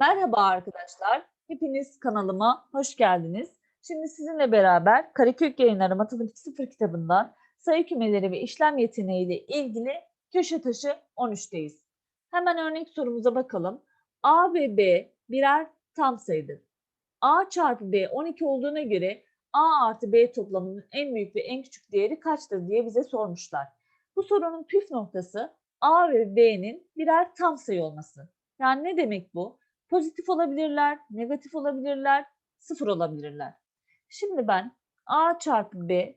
Merhaba arkadaşlar. Hepiniz kanalıma hoş geldiniz. Şimdi sizinle beraber Karakök Yayınları Matematik 0 kitabından sayı kümeleri ve işlem yeteneği ile ilgili köşe taşı 13'teyiz. Hemen örnek sorumuza bakalım. A ve B birer tam sayıdır. A çarpı B 12 olduğuna göre A artı B toplamının en büyük ve en küçük değeri kaçtır diye bize sormuşlar. Bu sorunun püf noktası A ve B'nin birer tam sayı olması. Yani ne demek bu? Pozitif olabilirler, negatif olabilirler, sıfır olabilirler. Şimdi ben A çarpı B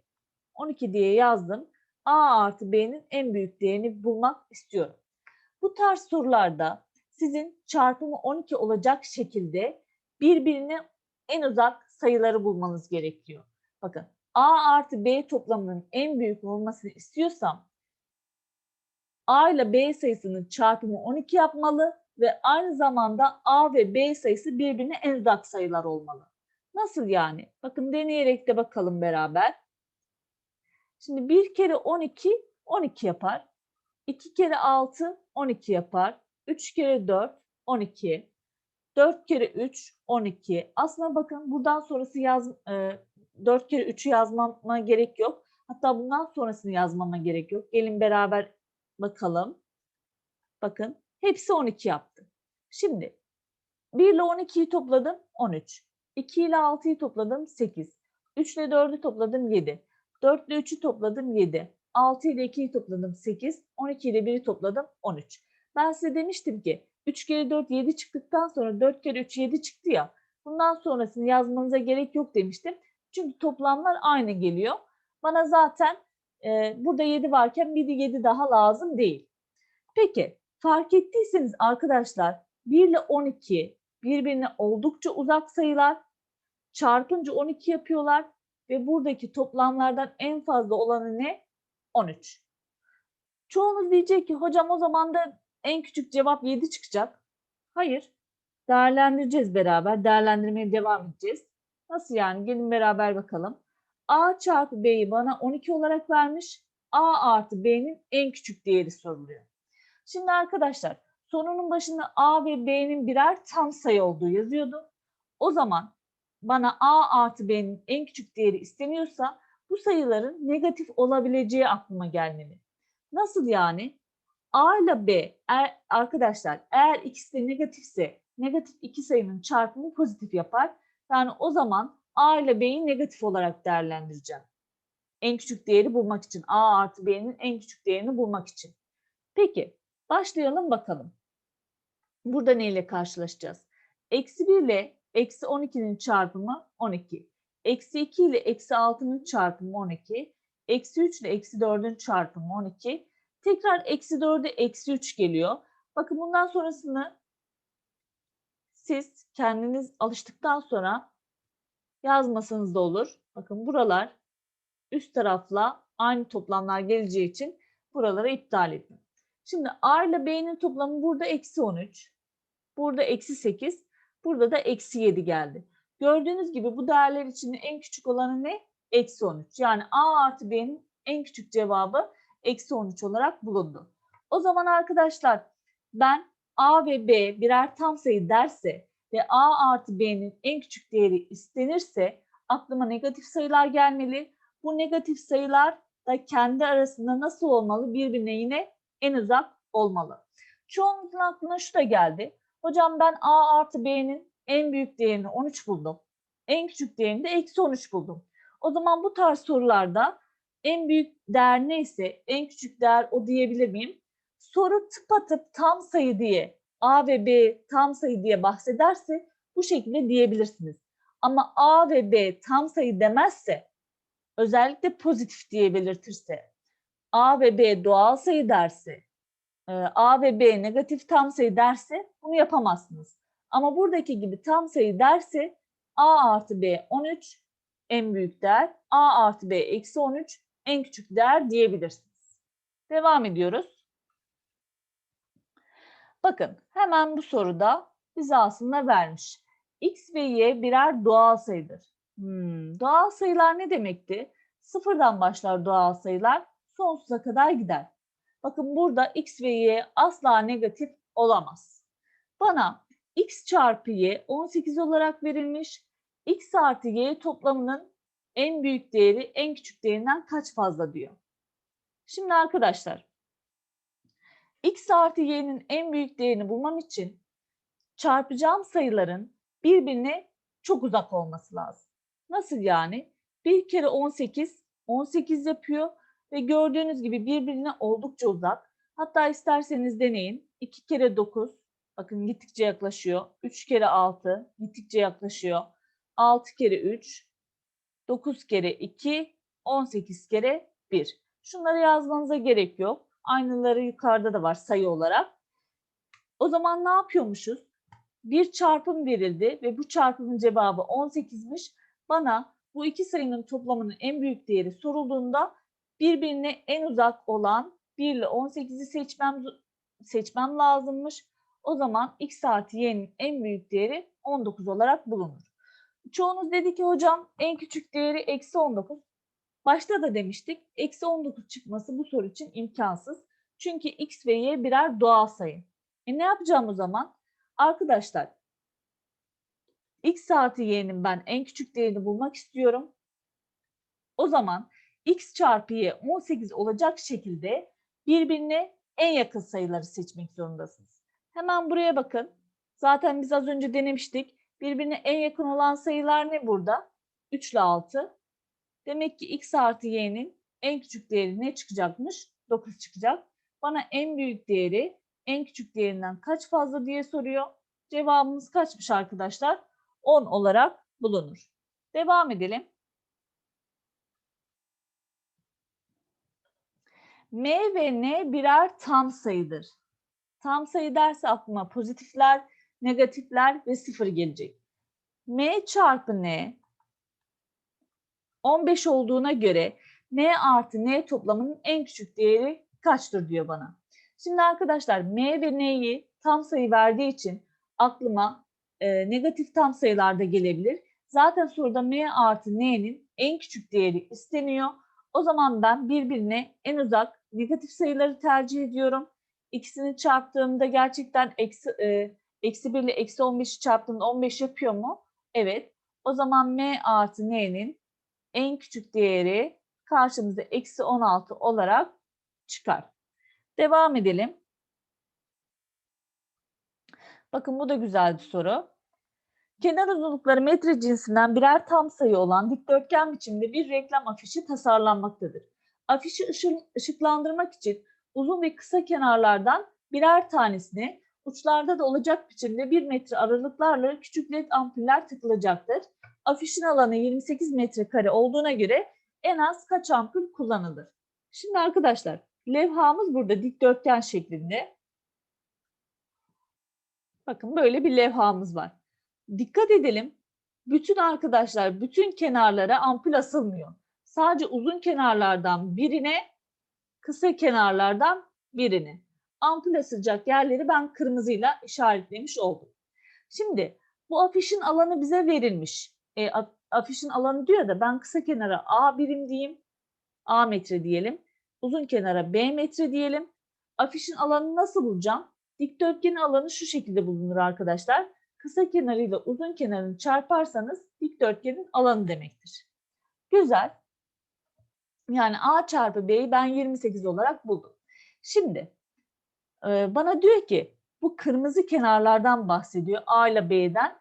12 diye yazdım. A artı B'nin en büyük değerini bulmak istiyorum. Bu tarz sorularda sizin çarpımı 12 olacak şekilde birbirine en uzak sayıları bulmanız gerekiyor. Bakın A artı B toplamının en büyük olmasını istiyorsam A ile B sayısının çarpımı 12 yapmalı ve aynı zamanda A ve B sayısı birbirine en uzak sayılar olmalı. Nasıl yani? Bakın deneyerek de bakalım beraber. Şimdi 1 kere 12 12 yapar. 2 kere 6 12 yapar. 3 kere 4 12. 4 kere 3 12. Aslında bakın buradan sonrası yaz e, 4 kere 3'ü yazmama gerek yok. Hatta bundan sonrasını yazmama gerek yok. Gelin beraber bakalım. Bakın hepsi 12 yaptı. Şimdi 1 ile 12'yi topladım 13. 2 ile 6'yı topladım 8. 3 ile 4'ü topladım 7. 4 ile 3'ü topladım 7. 6 ile 2'yi topladım 8. 12 ile 1'i topladım 13. Ben size demiştim ki 3 kere 4 7 çıktıktan sonra 4 kere 3 7 çıktı ya. Bundan sonrasını yazmanıza gerek yok demiştim. Çünkü toplamlar aynı geliyor. Bana zaten e, burada 7 varken bir de 7 daha lazım değil. Peki fark ettiyseniz arkadaşlar 1 ile 12 birbirine oldukça uzak sayılar. Çarpınca 12 yapıyorlar ve buradaki toplamlardan en fazla olanı ne? 13. Çoğunuz diyecek ki hocam o zaman da en küçük cevap 7 çıkacak. Hayır. Değerlendireceğiz beraber. Değerlendirmeye devam edeceğiz. Nasıl yani? Gelin beraber bakalım. A çarpı B'yi bana 12 olarak vermiş. A artı B'nin en küçük değeri soruluyor. Şimdi arkadaşlar sorunun başında A ve B'nin birer tam sayı olduğu yazıyordu. O zaman bana A artı B'nin en küçük değeri isteniyorsa bu sayıların negatif olabileceği aklıma gelmeli. Nasıl yani? A ile B er, arkadaşlar eğer ikisi de negatifse negatif iki sayının çarpımı pozitif yapar. Yani o zaman A ile B'yi negatif olarak değerlendireceğim. En küçük değeri bulmak için. A artı B'nin en küçük değerini bulmak için. Peki başlayalım bakalım. Burada neyle karşılaşacağız? Eksi 1 ile eksi 12'nin çarpımı 12. Eksi 2 ile eksi 6'nın çarpımı 12. Eksi 3 ile eksi 4'ün çarpımı 12. Tekrar eksi 4'e eksi 3 geliyor. Bakın bundan sonrasını siz kendiniz alıştıktan sonra yazmasanız da olur. Bakın buralar üst tarafla aynı toplamlar geleceği için buraları iptal edin. Şimdi A ile B'nin toplamı burada eksi 13. Burada eksi 8. Burada da eksi 7 geldi. Gördüğünüz gibi bu değerler için en küçük olanı ne? Eksi 13. Yani A artı B'nin en küçük cevabı eksi 13 olarak bulundu. O zaman arkadaşlar ben A ve B birer tam sayı derse ve A artı B'nin en küçük değeri istenirse aklıma negatif sayılar gelmeli. Bu negatif sayılar da kendi arasında nasıl olmalı? Birbirine yine en uzak olmalı. Çoğunuzun aklına şu da geldi. Hocam ben A artı B'nin en büyük değerini 13 buldum. En küçük değerini de eksi 13 buldum. O zaman bu tarz sorularda en büyük değer neyse en küçük değer o diyebilir miyim? Soru tıpatıp tam sayı diye A ve B tam sayı diye bahsederse bu şekilde diyebilirsiniz. Ama A ve B tam sayı demezse özellikle pozitif diye belirtirse A ve B doğal sayı derse A ve B negatif tam sayı derse bunu yapamazsınız. Ama buradaki gibi tam sayı derse A artı B 13 en büyük değer, A artı B eksi 13 en küçük değer diyebilirsiniz. Devam ediyoruz. Bakın hemen bu soruda bize aslında vermiş. X ve Y birer doğal sayıdır. Hmm, doğal sayılar ne demekti? Sıfırdan başlar doğal sayılar, sonsuza kadar gider. Bakın burada X ve Y asla negatif olamaz. Bana x çarpı y 18 olarak verilmiş. x artı y toplamının en büyük değeri en küçük değerinden kaç fazla diyor. Şimdi arkadaşlar x artı y'nin en büyük değerini bulmam için çarpacağım sayıların birbirine çok uzak olması lazım. Nasıl yani? Bir kere 18, 18 yapıyor ve gördüğünüz gibi birbirine oldukça uzak. Hatta isterseniz deneyin. 2 kere 9, bakın gittikçe yaklaşıyor. 3 kere 6, gittikçe yaklaşıyor. 6 kere 3, 9 kere 2, 18 kere 1. Şunları yazmanıza gerek yok. Aynıları yukarıda da var sayı olarak. O zaman ne yapıyormuşuz? Bir çarpım verildi ve bu çarpımın cevabı 18'miş. Bana bu iki sayının toplamının en büyük değeri sorulduğunda birbirine en uzak olan 1 ile 18'i seçmem, seçmem lazımmış. O zaman x artı y'nin en büyük değeri 19 olarak bulunur. Çoğunuz dedi ki hocam en küçük değeri eksi 19. Başta da demiştik eksi 19 çıkması bu soru için imkansız. Çünkü x ve y birer doğal sayı. E ne yapacağım o zaman? Arkadaşlar x artı y'nin ben en küçük değerini bulmak istiyorum. O zaman x çarpı y 18 olacak şekilde birbirine en yakın sayıları seçmek zorundasınız. Hemen buraya bakın. Zaten biz az önce denemiştik. Birbirine en yakın olan sayılar ne burada? 3 ile 6. Demek ki x artı y'nin en küçük değeri ne çıkacakmış? 9 çıkacak. Bana en büyük değeri en küçük değerinden kaç fazla diye soruyor. Cevabımız kaçmış arkadaşlar? 10 olarak bulunur. Devam edelim. M ve N birer tam sayıdır. Tam sayı derse aklıma pozitifler, negatifler ve sıfır gelecek. M çarpı N 15 olduğuna göre N artı N toplamının en küçük değeri kaçtır diyor bana. Şimdi arkadaşlar M ve N'yi tam sayı verdiği için aklıma e, negatif tam sayılar da gelebilir. Zaten soruda M artı N'nin en küçük değeri isteniyor. O zaman ben birbirine en uzak negatif sayıları tercih ediyorum. İkisini çarptığımda gerçekten eksi, e, eksi 1 ile eksi 15'i çarptığımda 15 yapıyor mu? Evet. O zaman M artı N'nin en küçük değeri karşımıza eksi 16 olarak çıkar. Devam edelim. Bakın bu da güzel bir soru. Kenar uzunlukları metre cinsinden birer tam sayı olan dikdörtgen biçimde bir reklam afişi tasarlanmaktadır. Afişi ışıklandırmak için uzun ve kısa kenarlardan birer tanesini uçlarda da olacak biçimde 1 metre aralıklarla küçük led ampuller takılacaktır. Afişin alanı 28 metrekare olduğuna göre en az kaç ampul kullanılır? Şimdi arkadaşlar levhamız burada dikdörtgen şeklinde. Bakın böyle bir levhamız var. Dikkat edelim. Bütün arkadaşlar bütün kenarlara ampul asılmıyor. Sadece uzun kenarlardan birine, kısa kenarlardan birine. Ampul asılacak yerleri ben kırmızıyla işaretlemiş oldum. Şimdi bu afişin alanı bize verilmiş. E, afişin alanı diyor da ben kısa kenara A birim diyeyim. A metre diyelim. Uzun kenara B metre diyelim. Afişin alanını nasıl bulacağım? Dikdörtgenin alanı şu şekilde bulunur arkadaşlar. Kısa kenarıyla uzun kenarını çarparsanız dikdörtgenin alanı demektir. Güzel. Yani A çarpı B'yi ben 28 olarak buldum. Şimdi bana diyor ki bu kırmızı kenarlardan bahsediyor A ile B'den.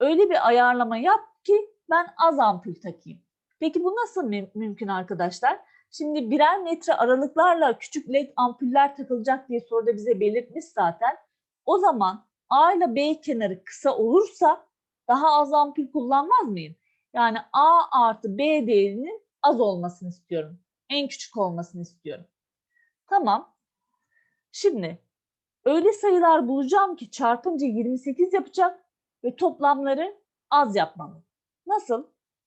Öyle bir ayarlama yap ki ben az ampul takayım. Peki bu nasıl müm mümkün arkadaşlar? Şimdi birer metre aralıklarla küçük led ampuller takılacak diye soruda bize belirtmiş zaten. O zaman A ile B kenarı kısa olursa daha az ampul kullanmaz mıyım? Yani A artı B değerinin az olmasını istiyorum. En küçük olmasını istiyorum. Tamam. Şimdi öyle sayılar bulacağım ki çarpınca 28 yapacak ve toplamları az yapmam. Nasıl?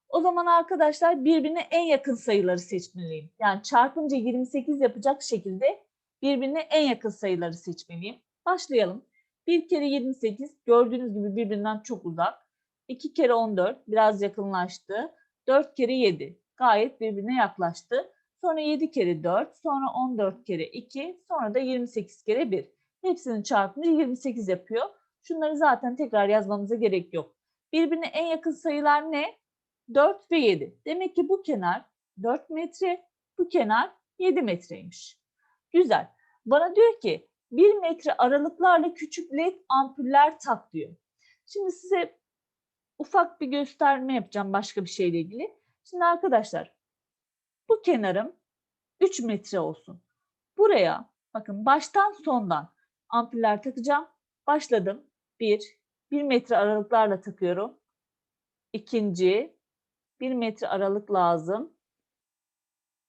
O zaman arkadaşlar birbirine en yakın sayıları seçmeliyim. Yani çarpınca 28 yapacak şekilde birbirine en yakın sayıları seçmeliyim. Başlayalım. 1 kere 28 gördüğünüz gibi birbirinden çok uzak. 2 kere 14 biraz yakınlaştı. 4 kere 7 gayet birbirine yaklaştı. Sonra 7 kere 4, sonra 14 kere 2, sonra da 28 kere 1. Hepsini çarpınca 28 yapıyor. Şunları zaten tekrar yazmamıza gerek yok. Birbirine en yakın sayılar ne? 4 ve 7. Demek ki bu kenar 4 metre, bu kenar 7 metreymiş. Güzel. Bana diyor ki 1 metre aralıklarla küçük led ampuller tak diyor. Şimdi size ufak bir gösterme yapacağım başka bir şeyle ilgili. Şimdi arkadaşlar bu kenarım 3 metre olsun. Buraya bakın baştan sondan ampuller takacağım. Başladım. 1, 1 metre aralıklarla takıyorum. İkinci, 1 metre aralık lazım.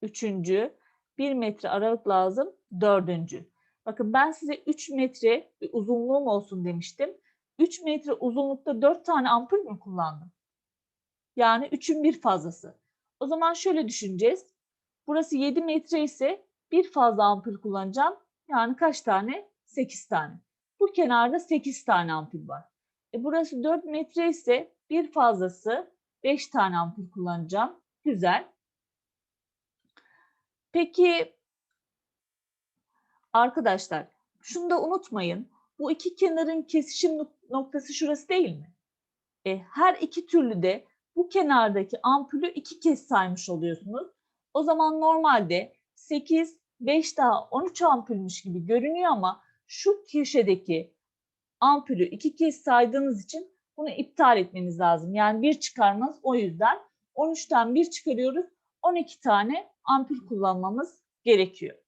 Üçüncü, 1 metre aralık lazım. Dördüncü. Bakın ben size 3 metre uzunluğum olsun demiştim. 3 metre uzunlukta 4 tane ampul mü kullandım? Yani 3'ün bir fazlası. O zaman şöyle düşüneceğiz. Burası 7 metre ise bir fazla ampul kullanacağım. Yani kaç tane? 8 tane. Bu kenarda 8 tane ampul var. E burası 4 metre ise bir fazlası 5 tane ampul kullanacağım. Güzel. Peki arkadaşlar şunu da unutmayın. Bu iki kenarın kesişim nok- noktası şurası değil mi? E, her iki türlü de bu kenardaki ampulü iki kez saymış oluyorsunuz. O zaman normalde 8, 5 daha 13 ampulmüş gibi görünüyor ama şu köşedeki ampulü iki kez saydığınız için bunu iptal etmeniz lazım. Yani bir çıkarmaz o yüzden 13'ten bir çıkarıyoruz. 12 tane ampul kullanmamız gerekiyor.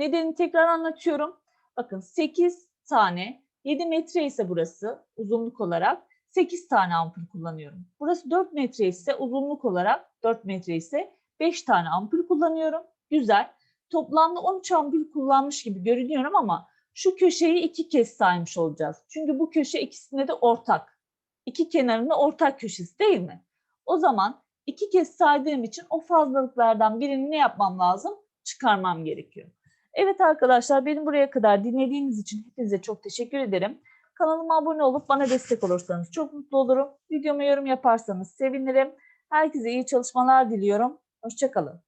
Nedenini tekrar anlatıyorum. Bakın 8 tane 7 metre ise burası uzunluk olarak 8 tane ampul kullanıyorum. Burası 4 metre ise uzunluk olarak 4 metre ise 5 tane ampul kullanıyorum. Güzel. Toplamda 13 ampul kullanmış gibi görünüyorum ama şu köşeyi iki kez saymış olacağız. Çünkü bu köşe ikisinde de ortak. İki kenarında ortak köşesi değil mi? O zaman iki kez saydığım için o fazlalıklardan birini ne yapmam lazım? Çıkarmam gerekiyor. Evet arkadaşlar benim buraya kadar dinlediğiniz için hepinize çok teşekkür ederim. Kanalıma abone olup bana destek olursanız çok mutlu olurum. Videoma yorum yaparsanız sevinirim. Herkese iyi çalışmalar diliyorum. Hoşçakalın.